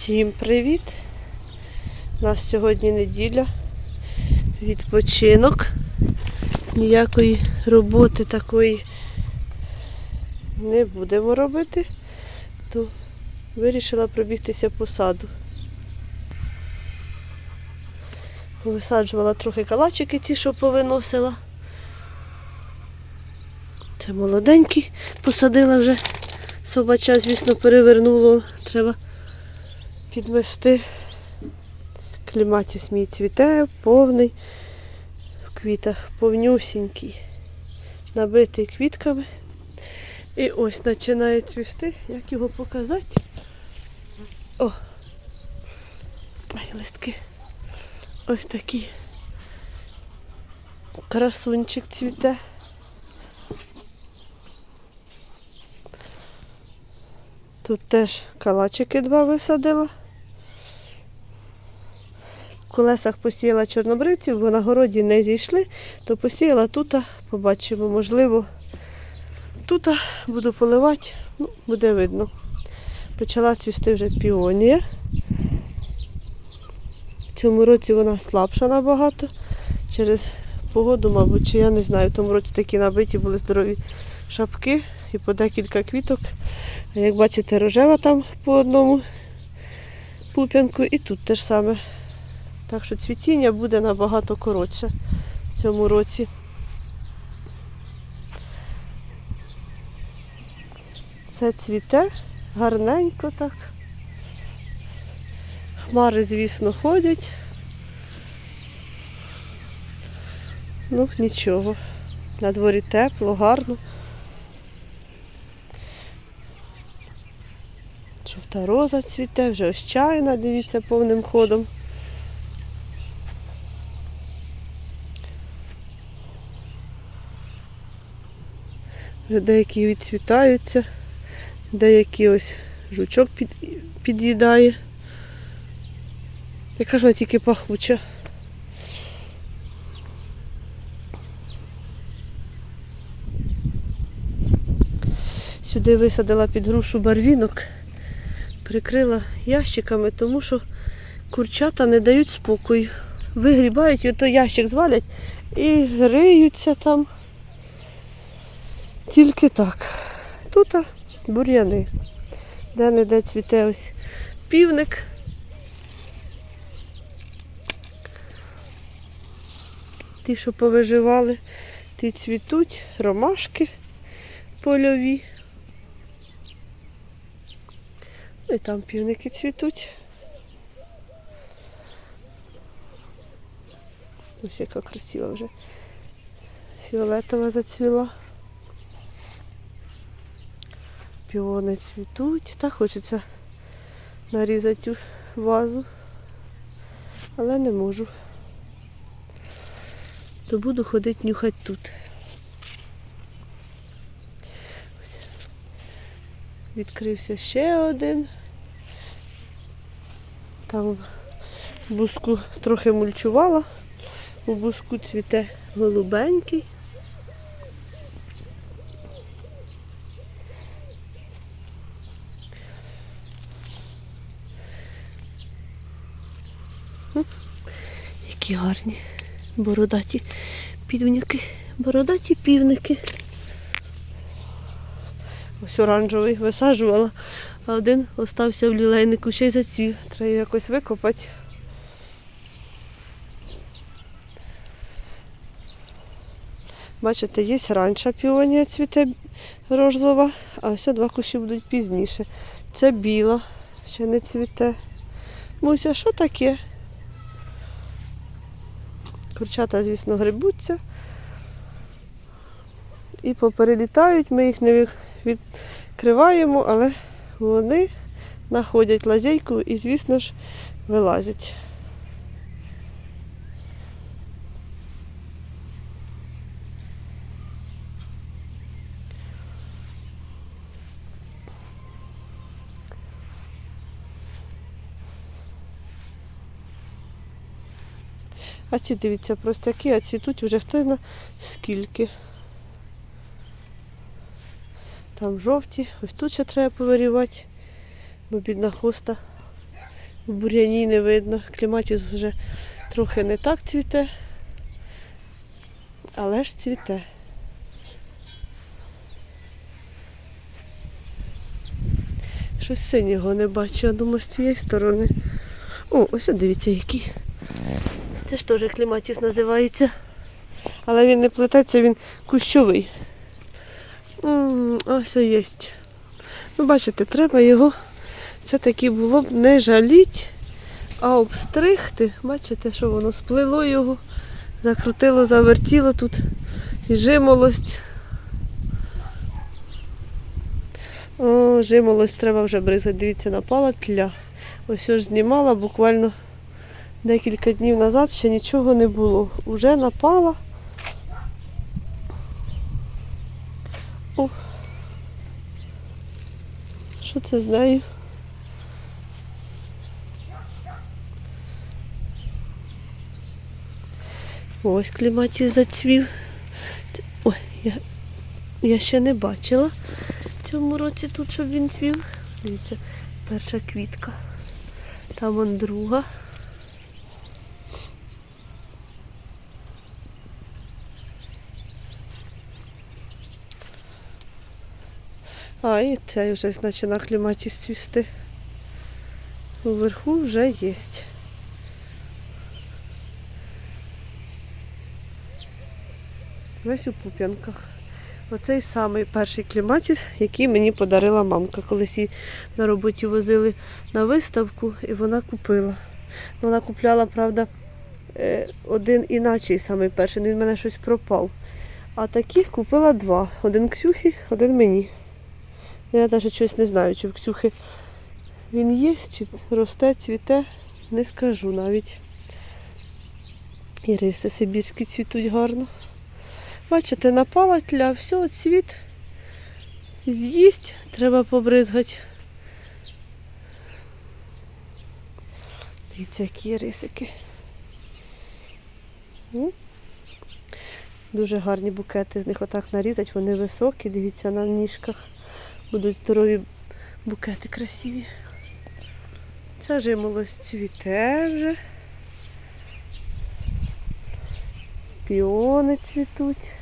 Всім привіт! У нас сьогодні неділя, відпочинок. Ніякої роботи такої не будемо робити, то вирішила пробігтися по саду. Повисаджувала трохи калачики ті, що повиносила. Це молоденькі, посадила вже. Собача, звісно, перевернуло. Треба підмести. Кліматіс мій цвіте, повний, в квітах повнюсінький, набитий квітками. І ось починає цвісти. Як його показати? О! Ай, листки. Ось такий красунчик цвіте. Тут теж калачики два висадила. Колесах посіяла чорнобривців, бо на городі не зійшли, то посіяла тут, побачимо, можливо, тут буду поливати, ну, буде видно. Почала цвісти вже піонія. В цьому році вона слабша набагато. Через погоду, мабуть, чи я не знаю. В тому році такі набиті були здорові шапки і по декілька квіток. Як бачите, рожева там по одному пуп'янку і тут те ж саме. Так що цвітіння буде набагато коротше в цьому році. Все цвіте, гарненько так. Хмари, звісно, ходять. Ну, нічого. На дворі тепло, гарно. Жовта роза цвіте, вже ось чайна, дивіться, повним ходом. Вже деякі відцвітаються, деякі ось жучок під, під'їдає. Яка ж вона тільки пахуча. Сюди висадила під грушу барвінок, прикрила ящиками, тому що курчата не дають спокою. Вигрібають, і ото ящик звалять і гриються там. Тільки так. Тут бур'яни. Де-не-де цвіте ось півник. Ті, що повиживали, ті цвітуть, ромашки польові. Ну і там півники цвітуть. Ось яка красива вже. Фіолетова зацвіла. Піони цвітуть. Та хочеться нарізати вазу, але не можу. То буду ходити нюхати тут. Відкрився ще один. Там буску трохи мульчувала. У буску цвіте голубенький. Які гарні бородаті півники. Бородаті півники. Ось оранжевий висаджувала, а один остався в лілейнику, ще й зацвів. Треба якось викопати. Бачите, є раніша піонія цвіте рожлова, а ось два кущі будуть пізніше. Це біла, ще не цвіте. Муся, що таке? Курчата, звісно, грибуться. І поперелітають, ми їх не відкриваємо, але вони знаходять лазейку і, звісно ж, вилазять. А ці, дивіться, простяки, а цвітуть вже хто зна скільки. Там жовті, ось тут ще треба повирівати, бо бідна хоста В бур'яні не видно. Кліматіс вже трохи не так цвіте, але ж цвіте. Щось синього не бачу, я думаю, з цієї сторони. О, ось дивіться який. Це ж теж кліматіс називається. Але він не плететься, він кущовий. Ось є. Ну, бачите, треба його все-таки було б не жаліть, а обстригти. Бачите, що воно сплило його, закрутило, завертіло тут і жимолость. О, жимолость треба вже бризати. Дивіться, напала тля. Ось ж знімала буквально декілька днів назад, ще нічого не було. Уже напала. О. Що це з нею? Ось кліматіс зацвів. Ой, я, я ще не бачила в цьому році тут, щоб він цвів. Дивіться, перша квітка. Там вон друга. А, і цей вже, значить, на кліматі цвісти. Уверху вже є. Весь у пуп'янках. Оцей самий перший кліматіс, який мені подарила мамка. Колись її на роботі возили на виставку і вона купила. Вона купляла, правда, е, один іначий самий перший, він в мене щось пропав. А таких купила два. Один Ксюхі, один мені. Я навіть щось не знаю, чи в Ксюхи він є, чи росте, цвіте, не скажу навіть. І риси сибірські цвітуть гарно. Бачите, напала тля, все, цвіт з'їсть, треба побризгати. Дивіться, які рисики. Дуже гарні букети, з них отак нарізать, вони високі, дивіться на ніжках. Будуть здорові букети красиві. Ця жимолость цвіте вже. Піони цвітуть.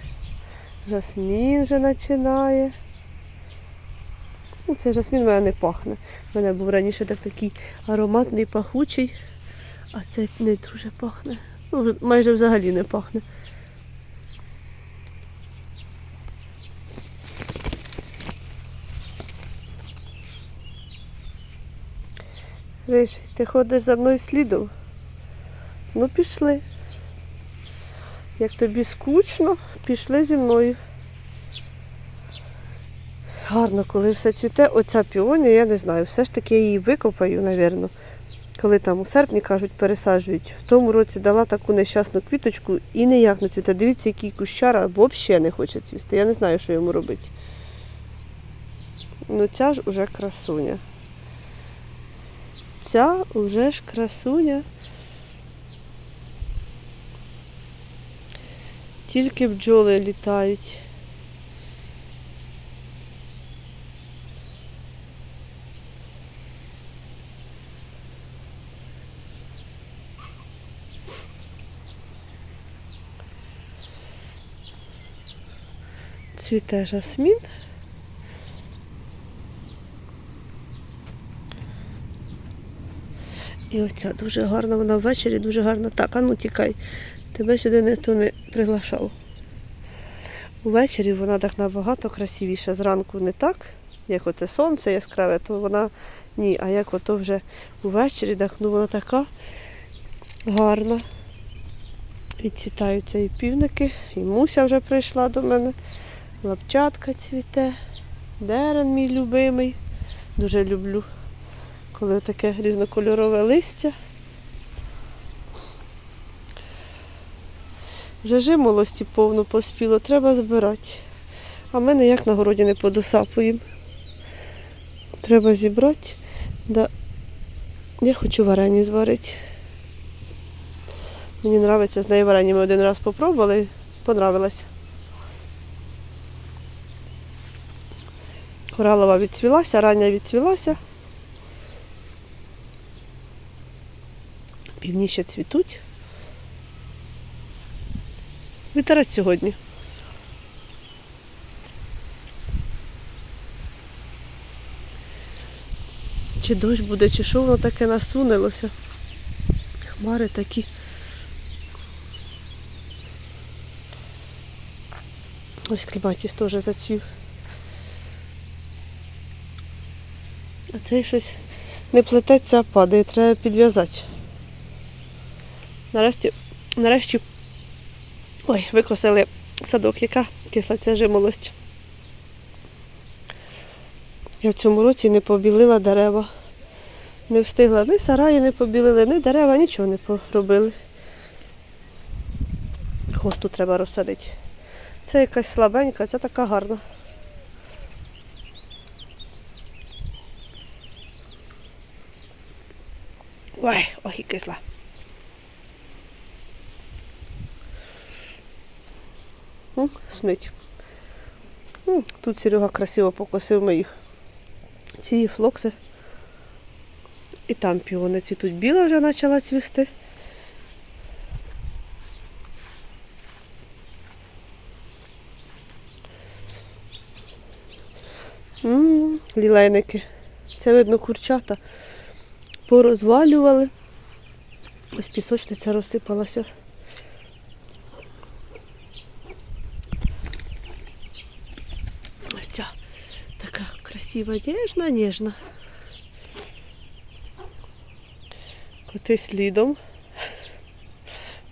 Жасмін вже починає. Ну, Цей жасмін в мене не пахне. У мене був раніше так такий ароматний, пахучий, а цей не дуже пахне. Ну, майже взагалі не пахне. Риш, ти ходиш за мною слідом? Ну пішли. Як тобі скучно, пішли зі мною. Гарно, коли все цвіте, оця піонія, я не знаю, все ж таки я її викопаю, напевно. Коли там у серпні кажуть, пересаджують. В тому році дала таку нещасну квіточку і ніяк не цвіте. Дивіться, який кущара взагалі не хоче цвісти. Я не знаю, що йому робити. Ну ця ж уже красуня. Ця уже ж красуня. Тільки бджоли літають. Цвіте жасмін. І оця дуже гарна, вона ввечері дуже гарна. Так, а ну тікай. Тебе сюди ніхто не приглашав. Увечері вона так набагато красивіша. Зранку не так, як оце сонце яскраве, то вона ні. А як ото вже увечері, так ну вона така гарна. Відцвітаються і півники, і муся вже прийшла до мене. Лапчатка цвіте, дерен мій любимий. Дуже люблю, коли таке різнокольорове листя. Вже жимолості повно поспіло, треба збирати. А ми ніяк на городі не подосапуємо. Треба зібрати. Да. Я хочу варені зварити. Мені подобається з нею варені. Ми один раз спробували, понравилось. Коралова відцвілася, рання відцвілася. Півні ще цвітуть. Вітерець сьогодні. Чи дощ буде, чи що воно таке насунилося. Хмари такі. Ось кліматіс теж зацвів. А цей щось не плететься, а падає, треба підв'язати. Нарешті, нарешті, ой, викосили садок, яка кисла ця жимолость. Я в цьому році не побілила дерева. Не встигла ні сараї не побілили, ні дерева, нічого не поробили. Хосту треба розсадити. Це якась слабенька, ця така гарна. Ой, ой, і кисла. М, Снить. М, Тут Серега красиво покосив моїх. Ці флокси. І там піони цвітуть. Біла вже почала цвісти. М, Лілейники. Це видно курчата. Порозвалювали. Ось пісочниця розсипалася. Ось ця така красива, ніжна, ніжна. Коти слідом.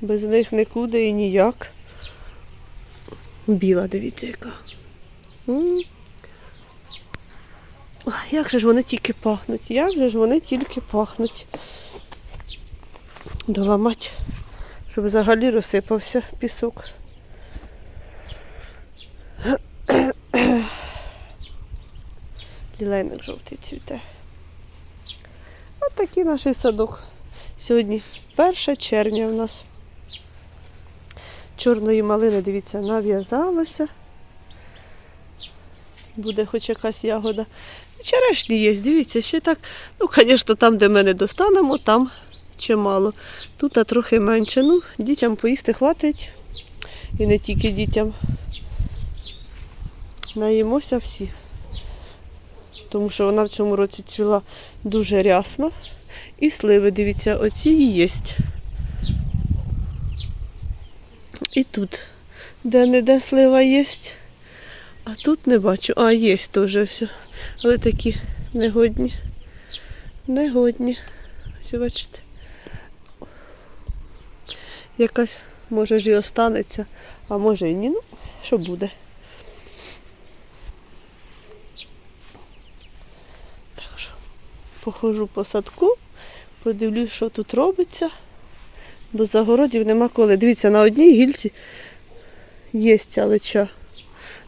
Без них нікуди і ніяк. Біла, дивіться, яка. М. Як же ж вони тільки пахнуть, як же ж вони тільки пахнуть. Доламать, щоб взагалі розсипався пісок. Лілейник жовтий цвіте. Ось такий наш садок. Сьогодні 1 червня у нас. Чорної малини, дивіться, нав'язалося. Буде хоч якась ягода. Черешні є, дивіться, ще так. Ну, звісно, там, де ми не достанемо, там чимало. Тут а трохи менше. Ну, дітям поїсти хватить. І не тільки дітям. Наїмося всі. Тому що вона в цьому році цвіла дуже рясно. І сливи, дивіться, оці і є. І тут, де-не-де слива є. А тут не бачу. А, є теж все. Але такі негодні. Негодні. Ось бачите. Якась, може ж і останеться, а може і ні. Ну, що буде. Так що походжу по садку, подивлюсь, що тут робиться. Бо загородів нема коли. Дивіться, на одній гільці є ця лича.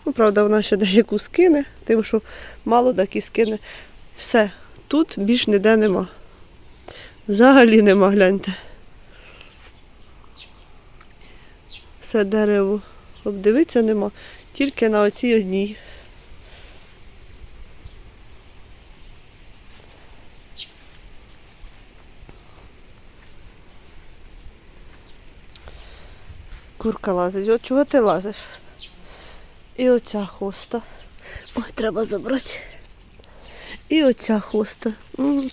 Ну, правда, вона ще деяку скине, тим, що мало так і скине. Все, тут більш ніде нема. Взагалі нема, гляньте. Все дерево обдивитися нема, тільки на оцій одній. Курка лазить. От чого ти лазиш? І оця хоста. Ой, треба забрати. І оця хоста.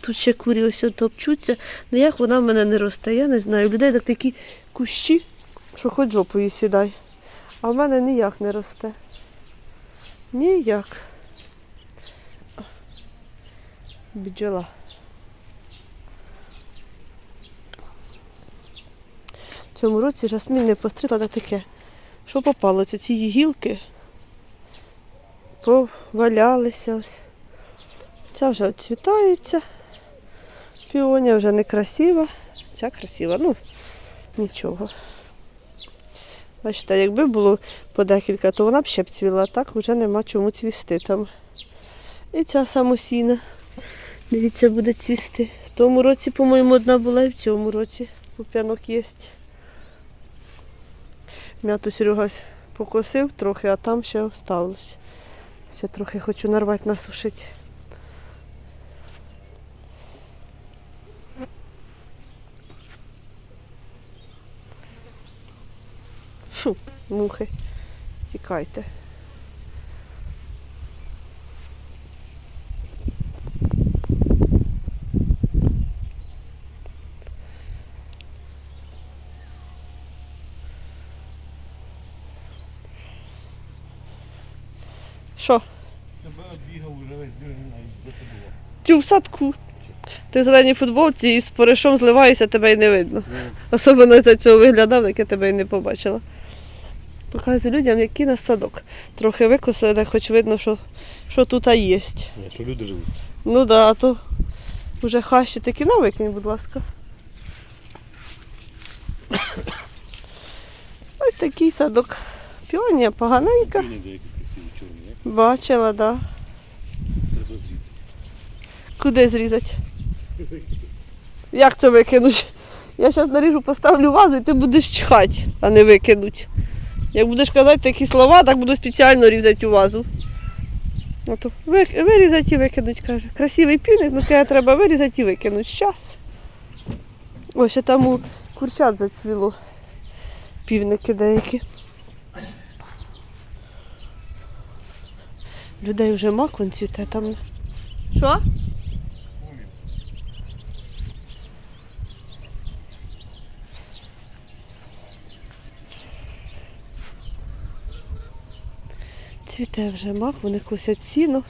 Тут ще курі ось топчуться. Ну як вона в мене не росте, я не знаю. У людей так такі кущі, що хоч жопою сідай. А в мене ніяк не росте. Ніяк. Бджола. Цьому році жасмін не постригла так таке. Що попало? Це ці гілки повалялися ось. Ця вже відцвітається. Піоня вже не красива. Ця красива, ну нічого. Бачите, якби було по декілька, то вона б ще б цвіла, так вже нема чому цвісти там. І ця самосіна. Дивіться, буде цвісти. В тому році, по-моєму, одна була і в цьому році. Пуп'янок є. М'яту Серегась покосив трохи, а там ще осталось. Ще трохи хочу нарвати насушити. Фу, мухи. Тікайте. В садку. Ти в зеленій футболці і з поришом зливаєшся, тебе й не видно. Особливо за цього виглядав, так я тебе й не побачила. Показую людям, який нас садок. Трохи викосили, хоч видно, що, що тут є. Ні, що люди живуть. Ну да, а то вже хащі такі на викинь, будь ласка. Ось такий садок. Піонія поганенька. Бачила, так. Да. Куди зрізати? Як це викинуть? Я зараз наріжу, поставлю вазу і ти будеш чхати, а не викинуть. Як будеш казати такі слова, так буду спеціально різати у вазу. Ото, вирізати і викинуть, каже. Красивий півник, ну каже, треба вирізати і викинуть. Щас. Ось ще там у курчат зацвіло. Півники деякі. Людей вже макон цвіте там. Що? Цвіте вже мак, вони косять сіно.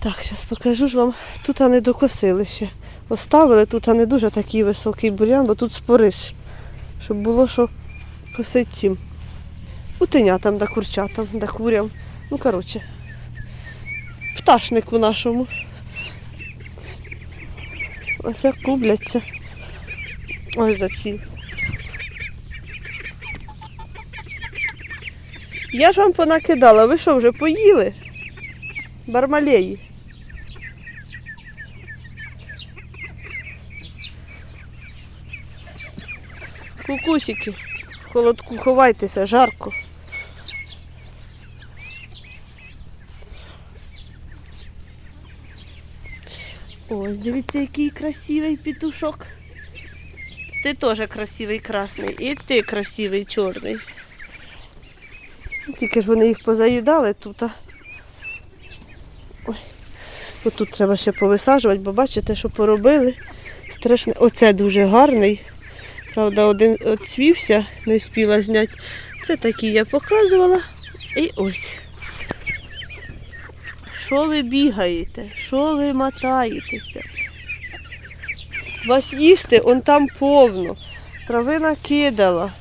Так, зараз покажу ж вам. Тут не докосили ще. Оставили тут не дуже такий високий бур'ян, бо тут спориш. Щоб було що косить цим. Утенятам да курчатам, да курям. Ну, коротше. Пташнику нашому. Ось як кубляться. Ось за ці. Я ж вам понакидала, ви що, вже поїли? Бармалеї. Кукусики, в холодку ховайтеся, жарко. Ось, дивіться, який красивий петушок. Ти теж красивий красний. І ти красивий чорний. Тільки ж вони їх позаїдали тут. а. Ой. Отут треба ще повисаджувати, бо бачите, що поробили. Страшне. Оце дуже гарний. Правда, один оцвівся, не встигла зняти. Це такий я показувала. І ось. Що ви бігаєте? Що ви мотаєтеся? Вас їсти, он там повно. Трави накидала.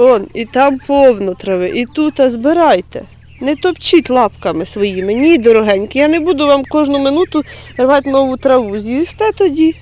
Он, і там повно трави, і тут а збирайте. Не топчіть лапками своїми. Ні, дорогенькі, я не буду вам кожну минуту рвати нову траву. З'їсте тоді.